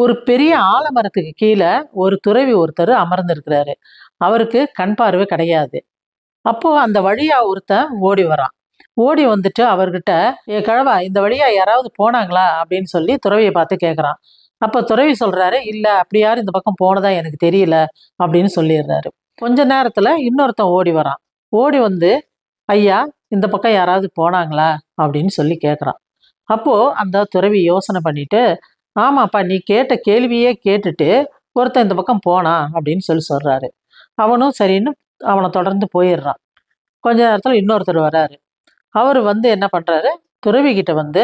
ஒரு பெரிய ஆலமரத்துக்கு கீழே ஒரு துறவி ஒருத்தர் அமர்ந்திருக்கிறாரு. அவருக்கு கண் பார்வை கிடையாது. அப்போ அந்த வழியா ஒருத்தன் ஓடி வரான். ஓடி வந்துட்டு அவர்கிட்ட ஏ கழவா இந்த வழியா யாராவது போனாங்களா? அப்படின்னு சொல்லி துறவியை பார்த்து கேட்குறான் அப்போ துறவி சொல்றாரு இல்லை அப்படி யாரும் இந்த பக்கம் போனதா எனக்கு தெரியல அப்படின்னு சொல்லிடுறாரு. கொஞ்ச நேரத்தில் இன்னொருத்தன் ஓடி வரான். ஓடி வந்து ஐயா இந்த பக்கம் யாராவது போனாங்களா? அப்படின்னு சொல்லி கேட்குறான் அப்போது அந்த துறவி யோசனை பண்ணிட்டு ஆமாப்பா நீ கேட்ட கேள்வியே கேட்டுட்டு ஒருத்தன் இந்த பக்கம் போனான் அப்படின்னு சொல்லி சொல்கிறாரு அவனும் சரின்னு அவனை தொடர்ந்து போயிடுறான். கொஞ்ச நேரத்தில் இன்னொருத்தர் வராரு. அவர் வந்து என்ன பண்ணுறாரு துறவி கிட்ட வந்து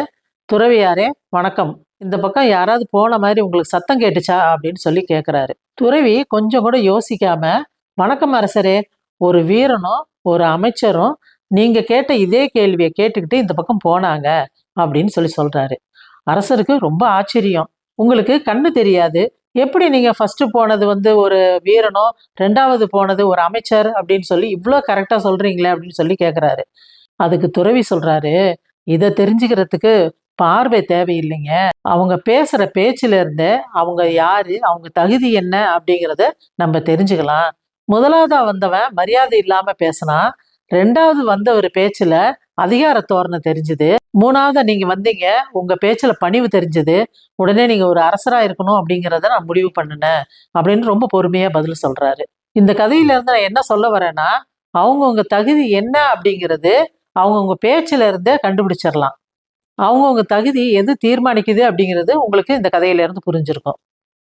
துறவியாரே வணக்கம். இந்த பக்கம் யாராவது போன மாதிரி உங்களுக்கு சத்தம் கேட்டுச்சா? அப்படின்னு சொல்லி கேட்குறாரு துறவி கொஞ்சம் கூட யோசிக்காம வணக்கம் அரசரே ஒரு வீரனும் ஒரு அமைச்சரும் நீங்கள் கேட்ட இதே கேள்வியை கேட்டுக்கிட்டு இந்த பக்கம் போனாங்க அப்படின்னு சொல்லி சொல்கிறாரு அரசருக்கு ரொம்ப ஆச்சரியம். உங்களுக்கு கண்ணு தெரியாது. எப்படி நீங்க ஃபர்ஸ்ட் போனது வந்து ஒரு வீரனோ ரெண்டாவது போனது ஒரு அமைச்சர் அப்படின்னு சொல்லி இவ்வளோ கரெக்டா சொல்றீங்களே அப்படின்னு சொல்லி கேட்குறாரு அதுக்கு துறவி சொல்றாரு இதை தெரிஞ்சுக்கிறதுக்கு பார்வை தேவையில்லைங்க. அவங்க பேசுற பேச்சுல இருந்தே அவங்க யாரு அவங்க தகுதி என்ன அப்படிங்கிறத நம்ம தெரிஞ்சுக்கலாம். முதலாவதா வந்தவன் மரியாதை இல்லாம பேசினா ரெண்டாவது வந்த ஒரு பேச்சுல அதிகார தோரணை தெரிஞ்சுது. மூணாவது நீங்க வந்தீங்க. உங்க பேச்சுல பணிவு தெரிஞ்சது. உடனே நீங்க ஒரு அரசரா இருக்கணும் அப்படிங்கிறத நான் முடிவு பண்ணினேன். அப்படின்னு ரொம்ப பொறுமையா பதில் சொல்றாரு. இந்த கதையில இருந்து நான் என்ன சொல்ல வரேன்னா அவங்கவுங்க தகுதி என்ன அப்படிங்கிறது அவங்கவுங்க பேச்சில இருந்தே கண்டுபிடிச்சிடலாம் அவங்கவுங்க தகுதி எது தீர்மானிக்குது அப்படிங்கிறது உங்களுக்கு இந்த கதையில இருந்து புரிஞ்சிருக்கும்.